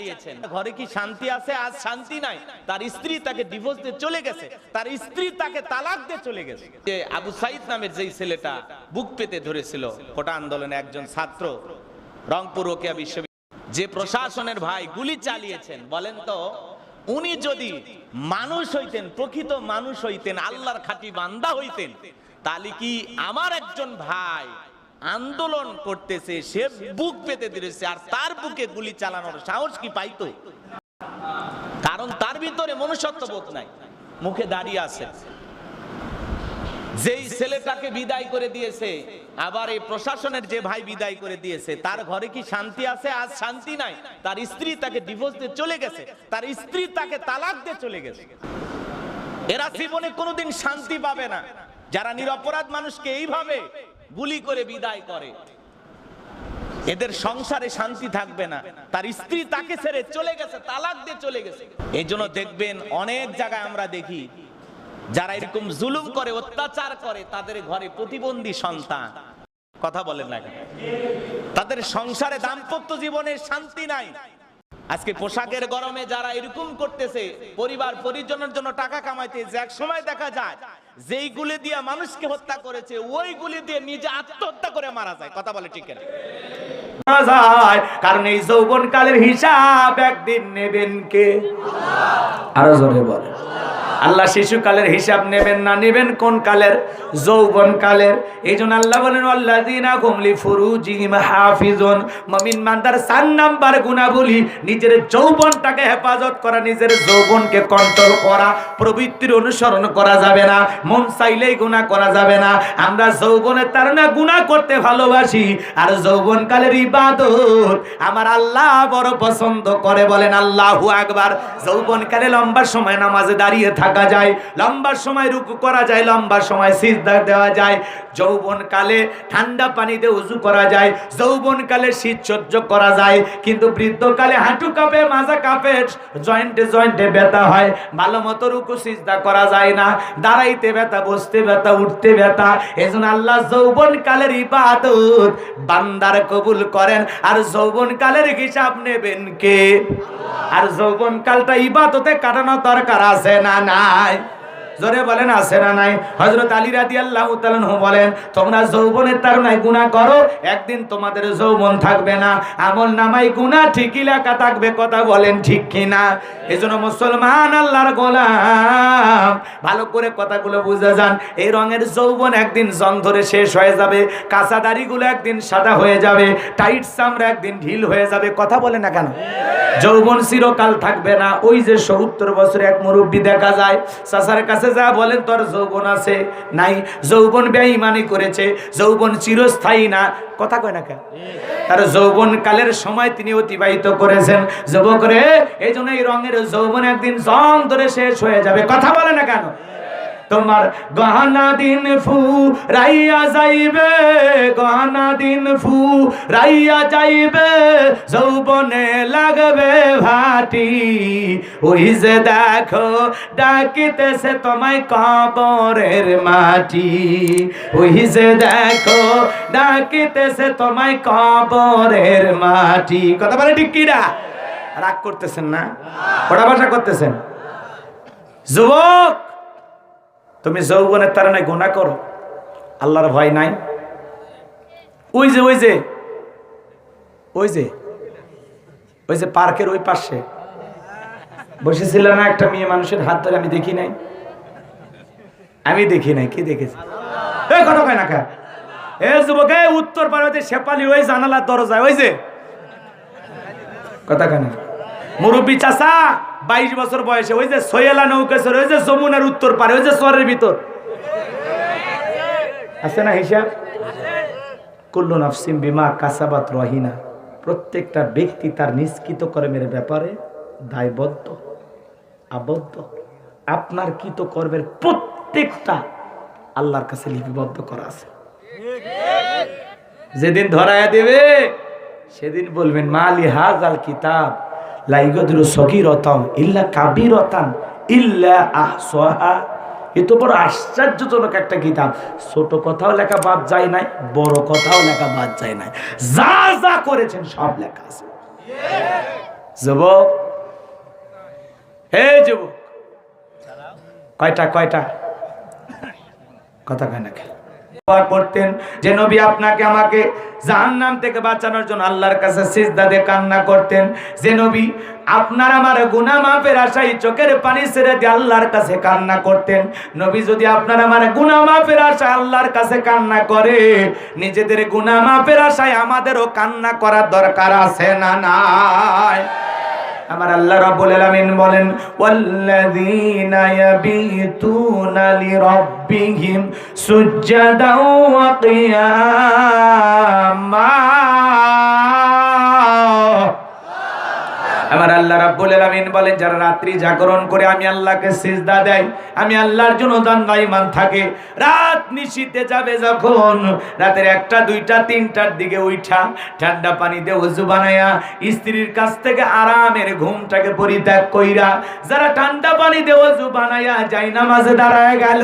চালিয়েছেন। ঘরে কি শান্তি আছে? আজ শান্তি নাই। তার স্ত্রী তাকে ডিভোর্স দিয়ে চলে গেছে। তার স্ত্রী তাকে তালাক দিয়ে চলে গেছে। যে আবু সাইদ নামের যেই ছেলেটা বুক পেতে ধরেছিল, কোটা আন্দোলনে একজন ছাত্র, রংপুর ওকিয়া বিশ্ববিদ্যালয় যে প্রশাসনের ভাই গুলি চালিয়েছেন, বলেন তো, উনি যদি মানুষ হইতেন, প্রকৃত মানুষ হইতেন, আল্লাহর খাঁটি বান্দা হইতেন, তাহলে কি আমার একজন ভাই আন্দোলন করতেছে, সে বুক পেতে দিয়েছে আর তার বুকে গুলি চালানোর সাহস কি পাইতো? কারণ তার ভিতরে মনুষ্যত্ব বোধ নাই, মুখে দাঁড়িয়ে আছে। যেই ছেলেটাকে বিদায় করে দিয়েছে, আবার এই প্রশাসনের যে ভাই বিদায় করে দিয়েছে, তার ঘরে কি শান্তি আছে? আজ শান্তি নাই। তার স্ত্রী তাকে ডিভোর্স দিয়ে চলে গেছে। তার স্ত্রী তাকে তালাক দিয়ে চলে গেছে। এরা জীবনে কোনোদিন শান্তি পাবে না। যারা নিরপরাধ মানুষকে এইভাবে গুলি করে বিদায় করে। এদের সংসারে শান্তি থাকবে না। তার স্ত্রী তাকে ছেড়ে চলে গেছে, তালাক দিয়ে চলে গেছে। এই জন্য দেখবেন অনেক জায়গায় আমরা দেখি, যারা এরকম জুলুম করে, অত্যাচার করে, তাদের ঘরে প্রতিবন্ধী সন্তান। কথা বলেন না তাদের সংসারে দাম্পত্য জীবনের শান্তি নাই। আজকে পোশাকের গরমে যারা এরকম করতেছে, পরিবার পরিজনের জন্য টাকা কামাইতে যে এক সময় দেখা যায়, যেই গুলি দিয়ে মানুষকে হত্যা করেছে, ওই গুলি দিয়ে নিজে আত্মহত্যা করে মারা যায়। কথা বলে ঠিক যায়, কারণ এই যৌবন কালের হিসাব একদিন নেবেন কে? আরও জোরে বলে আল্লাহ শিশুকালের হিসাব নেবেন না, নেবেন কোন কালের? যৌবন কালের। এই জন্য আল্লাহ বলেন আল্লাযীনা ফুরু ফুরুজিহিম হাফিজন মমিন মানদার সান নাম্বার গুণাবলী, নিজের যৌবনটাকে হেফাজত করা, নিজের যৌবনকে কন্ট্রোল করা, প্রবৃত্তির অনুসরণ করা যাবে না, মন চাইলেই গুনাহ করা যাবে না। আমরা যৌবনের তার না গুনাহ করতে ভালোবাসি, আর যৌবনকালের ইবাদত আমার আল্লাহ বড় পছন্দ করে বলেন, আল্লাহু আকবার। যৌবনকালে লম্বা সময় নামাজে দাঁড়িয়ে থাকা যায়, লম্বা সময় রুকু করা যায়, লম্বা সময় সিজদা দেওয়া যায়। যৌবনকালে ঠান্ডা পানিতে উজু করা যায়, যৌবনকালে শীত সহ্য করা যায়। কিন্তু বৃদ্ধকালে হাঁটু কাঁপে, মাজা কাঁপে, জয়েন্টে জয়েন্টে ব্যথা হয়। ভালো মতো রুকু সিজদা করা যায় না। দাঁড়াইতে ব্যথা, বসতে ব্যথা, উঠতে ব্যথা। এজন্য আল্লাহ যৌবন কালের ইবাদত বান্দার কবুল করেন। আর যৌবন কালের হিসাব নেবেন কে? আর যৌবন কালটা ইবাদতে কাটানো দরকার আছে না না নাই জোরে বলেন, আছে না নাই? হযরত আলী রাদিয়াল্লাহু তাআলা বলেন, তোমরা যৌবনের তারুণায় গুনাহ করো, একদিন তোমাদের যৌবন থাকবে না। আমল নামাই গুনাহ ঠিকই লেখা থাকবে, কথা বলেন ঠিক কি না জন্য মুসলমান আল্লাহর গোলাম, ভালো করে কথাগুলো বুঝে যান। এই রঙের যৌবন একদিন জং ধরে শেষ হয়ে যাবে, কাঁচা দাড়িগুলো একদিন সাদা হয়ে যাবে, টাইট চামড়া একদিন ঢিল হয়ে যাবে, কথা বলে না কেন? যৌবন চিরকাল থাকবে না। ওই যে সত্তর বছরে এক মুরব্বী দেখা যায়, চাচার কাছে যা বলেন, তোর যৌবন আছে, নাই। যৌবন বেঈমানি করেছে, যৌবন চিরস্থায়ী না। কথা কয় না তার যৌবন কালের সময় তিনি অতিবাহিত করেছেন। যুবক রে, এই জন্য এই রঙের যৌবন একদিন জং ধরে শেষ হয়ে যাবে। কথা বলে না কেন? তোমার গহনা দিন ফু, রাইয়া যাইবে, গহনা দিন ফু, রাইয়া যাইবে, যৌবনে লাগবে ভাটি। ওই যে দেখো, ডাকিতেছে তোমায় কবরের মাটি। ওই যে দেখো, ডাকিতেছে তোমায় কবরের মাটি। কথা বলে ঠিক কিরা রাগ করতেছেন না? ওটা ভাষা করতেছেন? যুবক! তুমি যৌবনের তারা নাই গুণা করো। আল্লাহর ভয় নাই। ওই যে ওই যে ওই যে ওই যে পার্কের ওই পাশে। বসেছিল না একটা মেয়ে মানুষের হাত ধরে, আমি দেখি নাই। আমি দেখি নাই, কি দেখেছি? এই কথা কয় না যুবক, এ, উত্তর পাড়াতে শেপালি ওই জানালার দরজায়, ওই যে। কথা কেন মুরব্বী চাষা বাইশ বছর বয়সে, ওই যে সৈয়ালা নৌকেশ্বর ওই যে যমুনার উত্তর পারে ওই যে সরের ভিতর। আছে না হিসাব? কুল্লু নাফসিম বিমা কাসাবাত রহিনা। প্রত্যেকটা ব্যক্তি তার নিষ্কৃত কর্মের ব্যাপারে দায়বদ্ধ, আবদ্ধ। আপনার কৃত কর্মের প্রত্যেকটা আল্লাহর কাছে লিপিবদ্ধ করা আছে। যেদিন ধরায়া দেবে, সেদিন বলবেন, মালি হাজাল কিতাব। লাইগদুল সগিরতাম ইল্লা কাবিরতান ইল্লা আহসাহা। এ তো বড় আশ্চর্যজনক একটা কিতাব। ছোট কথাও লেখা বাদ যায় নাই, বড় কথাও লেখা বাদ যায় নাই। যা যা করেছেন সব লেখা আছে। যুবক, হে যুবক, কয়টা কয়টা? কথা কয় না? দোয়া করতেন। যে নবী আপনাকে আমাকে জাহান্নাম থেকে বাঁচানোর জন্য আল্লাহর কাছে সিজদা দিয়ে কান্না করতেন। যে নবী আপনার আমার গুনাহ মাফের আশায় চোখের পানি ছেড়ে দিয়ে আল্লাহর কাছে কান্না করতেন। নবী যদি আপনার আমার গুনাহ মাফের আশায় আল্লাহর কাছে কান্না করে, নিজেদের গুনাহ মাফের আশায় আমাদেরও কান্না করার দরকার আছে না নাই? আমার আল্লাহ রাব্বুল আলামিন বলেন ওয়াল্লাযীনা ইয়াবিতুনা লিরাব্বিহিম সুজদাও ওয়া কিয়ামা। আমার আল্লাহ রাব্বুল আলামিন বলেন, যারা রাত্রি জাগরণ করে আমি আল্লাহকে সিজদা দেয়, আমি আল্লাহর জন্য দান্দাইমান থাকে। রাত নিশীতে যাবে যখন, রাতের একটা, দুইটা, তিনটার দিকে উঠা ঠান্ডা পানি দিয়ে উজু বানায়া, স্ত্রীর কাছ থেকে আরামের ঘুমটাকে পরিত্যাগ কইরা, যারা ঠান্ডা পানি দিয়ে উজু বানায়া যাই নামাজে দাঁড়ায় গেল,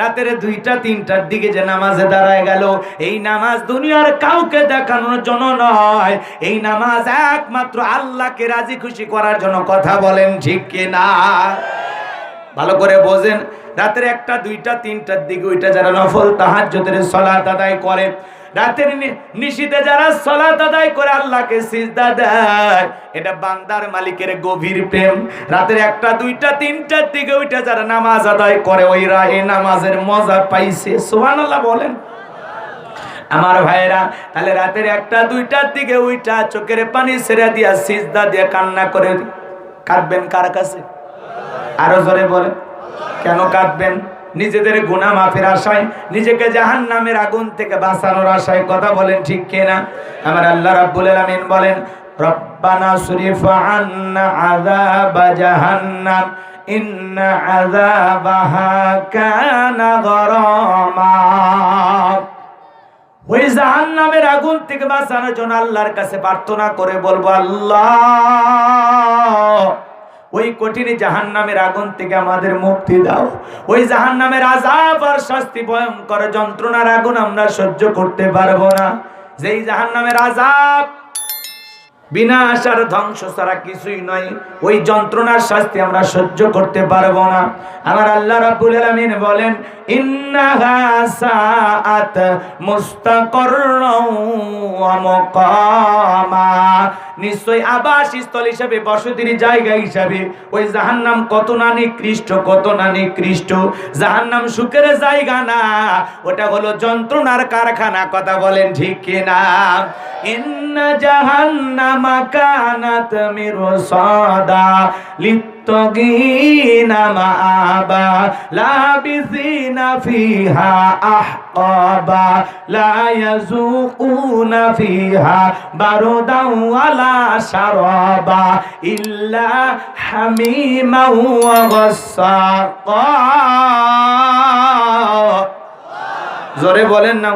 রাতের দুইটা, তিনটার দিকে যে নামাজে দাঁড়ায় গেল, এই নামাজ দুনিয়ার কাউকে দেখানোর জন্য নয়। এই নামাজ একমাত্র আল্লাহকে রাজি খুশি করার জন্য কথা বলেন, ঠিক কিনা? ভালো করে বোঝেন, রাতের একটা, দুইটা, তিনটার দিকে ওইটা যারা নফল তাহাজ্জুদের সলাত আদায় করে, রাতের নি- নিশীতে যারা সলাত আদায় করে, আল্লাহকে সিজদা দেয়, এটা বান্দার মালিকের গভীর প্রেম। রাতের একটা, দুইটা, তিনটার দিকে ওইটা যারা নামাজ আদায় করে, ওইরা এই নামাজের মজা পাইছে। সুবহানাল্লাহ বলেন। আমার ভাইরা তাহলে রাতের একটা, দুইটার দিকে উইটা, চোখের পানি ছেড়ে দিয়া সিজদা দিয়ে কান্না করে কাঁদবেন কার কাছে? আরও জোরে বলেন। কেন কাঁদবেন? নিজেদের গুনাহ মাফের আশায়, নিজেকে জাহান নামের আগুন থেকে বাঁচানোর আশায় কথা বলেন ঠিক কিনা আমার আল্লাহ রাব্বুল আলামিন বলেন, রব্বানা সুরিফ আন্না আযাব জাহান্নাম, ইন্না আযাবাহা কানা গরামা। আগুন থেকে বাঁচানোর জন্য আল্লাহর কাছে প্রার্থনা করে বলব, আল্লাহ, ওই কঠিন জাহান নামের আগুন থেকে আমাদের মুক্তি দাও। ওই জাহান নামের আজাব আর শাস্তি, ভয়ঙ্কর যন্ত্রণার আগুন আমরা সহ্য করতে পারব না। যেই জাহান নামের আজাব বিনাশ আর ধ্বংস ছাড়া কিছুই নয় ওই যন্ত্রণার শাস্তি আমরা সহ্য করতে পারব না। আমার আল্লাহ রাব্বুল আলামিন বলেন ইন্নাহা সাআত মুস্তাকাররাও ওয়া মুকামা। নিশ্চয় আবাস স্থল হিসাবে, বসতির জায়গা হিসাবে ওই জাহান্নাম কত না নিকৃষ্ট, কত না নিকৃষ্ট। জাহান্নাম সুখের জায়গা না, ওটা হলো যন্ত্রণার কারখানা, কথা বলেন ঠিক কিনা? ইন্না জাহান্নামা কানাত মিরসাদা للطاغين مآبا لابثين فيها أحقابا لا يذوقون فيها بردا ولا شرابا إلا حميما وغساقا জোরে বলেন না